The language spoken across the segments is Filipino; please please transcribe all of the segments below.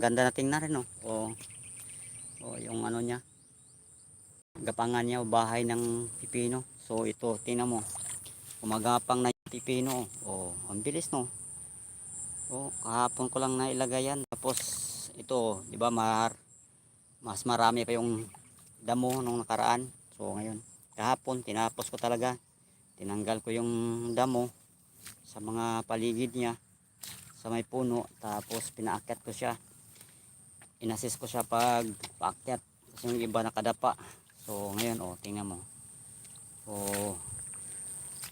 Ganda na tingnan rin, no? O, o yung ano niya. Gapangan niya o bahay ng pipino. So, ito, tingnan mo. Umagapang na yung pipino. O, ang bilis, no? O, kahapon ko lang nailagay yan. Tapos, ito, di ba, mar, mas marami pa yung damo nung nakaraan. So, ngayon, kahapon, tinapos ko talaga. Tinanggal ko yung damo sa mga paligid niya sa may puno. Tapos, pinaakyat ko siya inassist ko siya pag paakyat. Kasi yung iba nakadapa. So ngayon oh tingnan mo. So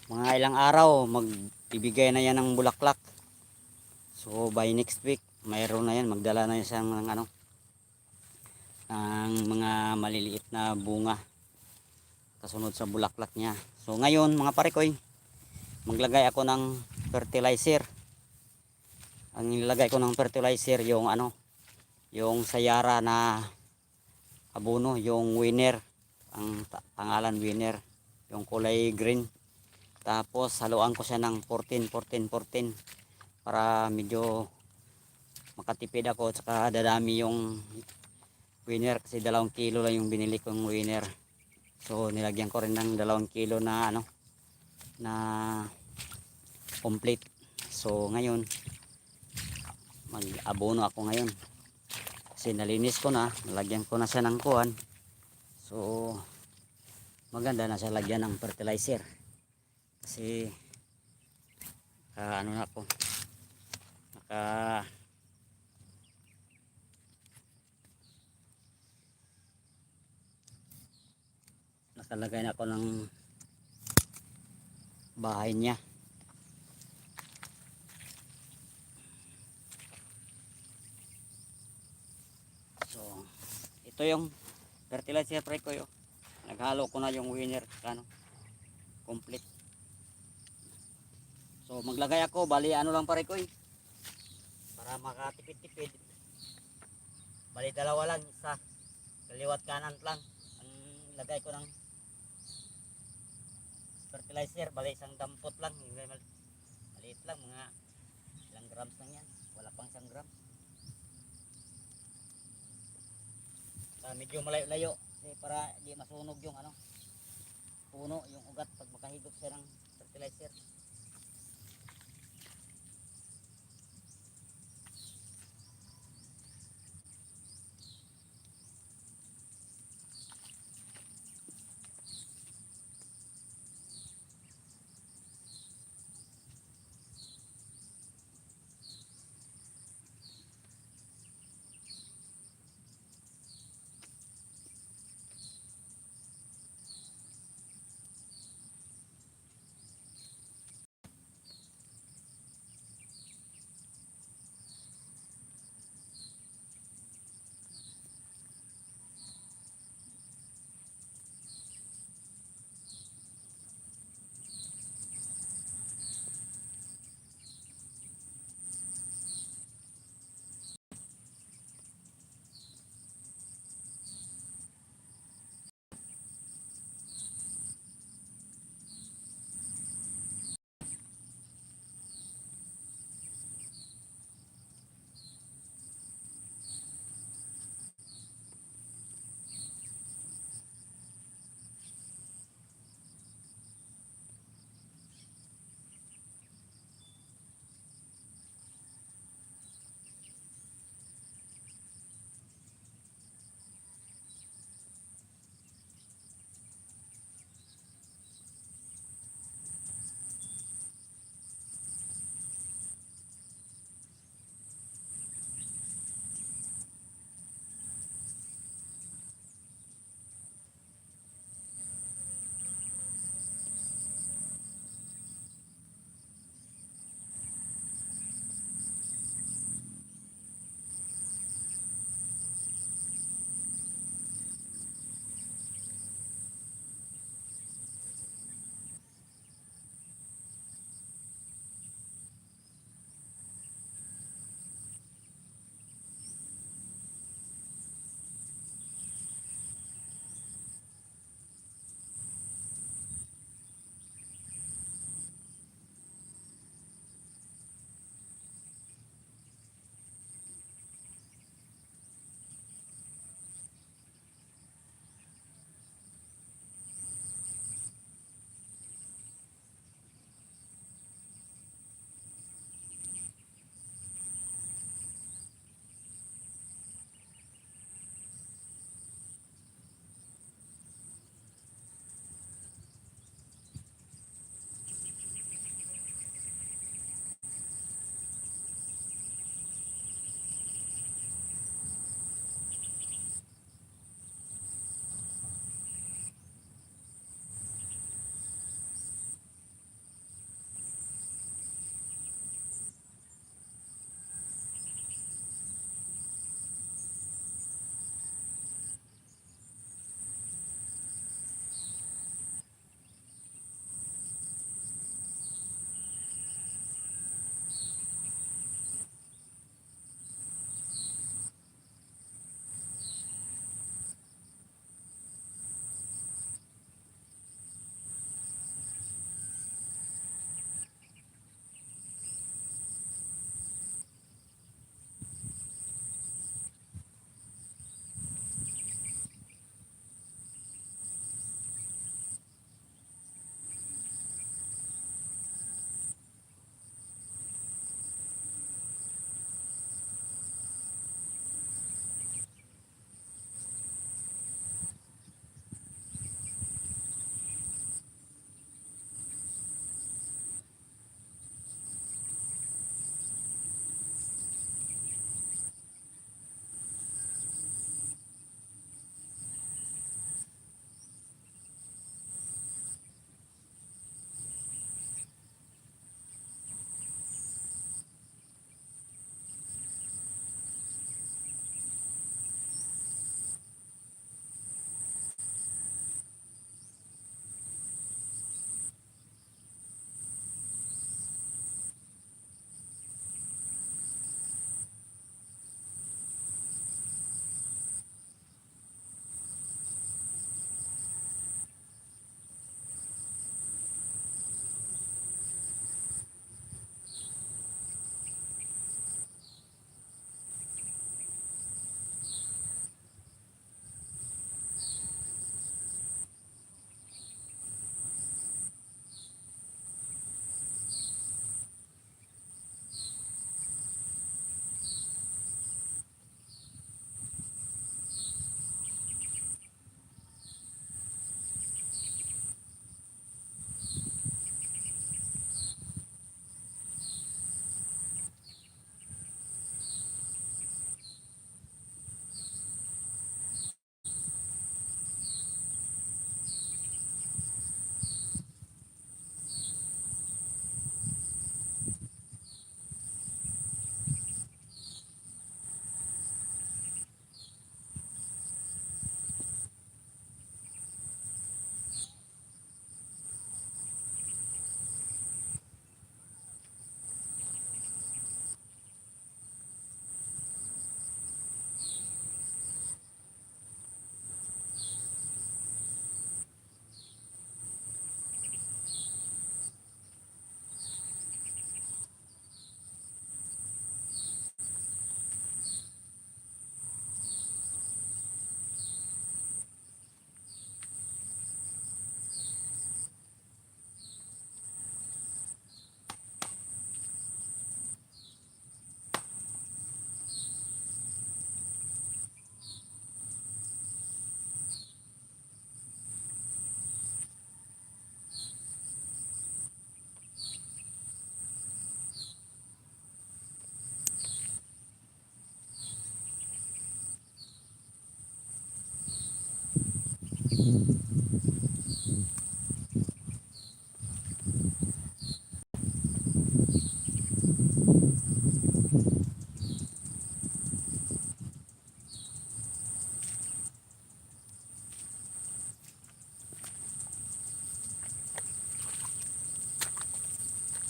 mga ilang araw magbibigay na yan ng bulaklak. So by next week mayroon na yan. Magdala na yan siyang ng ano ng mga maliliit na bunga kasunod sa bulaklak niya. So ngayon mga parekoy maglagay ako ng fertilizer. Ang nilagay ko ng fertilizer yung ano yung sayara na abono yung winner. Ang pangalan winner. Yung kulay green. Tapos haluan ko siya ng 14 14 14 para medyo makatipid ako at saka dadami yung winner. Kasi dalawang kilo lang yung binili kong winner. So nilagyan ko rin ng dalawang kilo na ano na complete. So ngayon mag abono ako ngayon kasi nalinis ko na nalagyan ko na siya ng kuhan so maganda na siya lagyan ng fertilizer. Kasi naka ano na ako naka nakalagay na ako ng bahay niya ito yung fertilizer pre ko yun. Naghalo ko na yung winner ano, complete. So, maglagay ako, bali ano lang pare ko eh. Para makatipid-tipid. Bali dalawa lang, isa. Kaliwat kanan lang. Ang lagay ko ng fertilizer, bali isang dampot lang. Maliit lang, mga ilang grams lang yan. Wala pang isang gram. Ah, medyo malayo-layo. Kasi para di masunog yung ano puno yung ugat pag makahigop siya ng fertilizer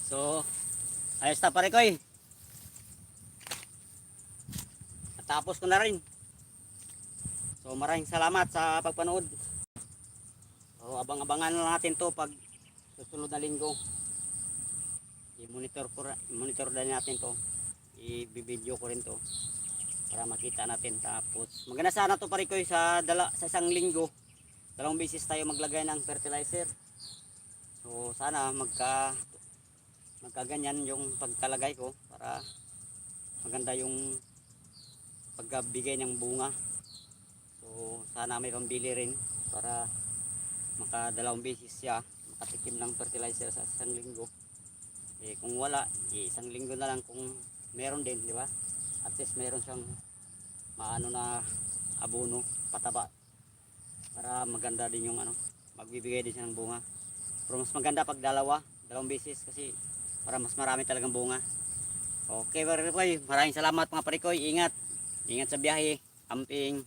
So, ayos na pare ko eh. Natapos ko na rin. So, maraming salamat sa pagpanood. Abang-abangan na natin to pag susunod na linggo. I-monitor ko, i-monitor na natin to. I-video ko rin to para makita natin tapos maganda sana to pare ko sa dala sa isang linggo dalawang beses tayo maglagay ng fertilizer so sana magka magkaganyan yung pagkalagay ko para maganda yung pagkabigay ng bunga so sana may pambili rin para makadalawang beses siya makatikim ng fertilizer sa isang linggo. Eh kung wala eh, isang linggo na lang kung meron din di ba? At least meron siyang maano na abono pataba. Para maganda din yung ano magbibigay din siya ng bunga. Pero mas maganda pag dalawa dalawang beses kasi para mas marami talagang bunga. Okay Parikoy maraming salamat mga parikoy. Ingat. Ingat sa biyahe. Amping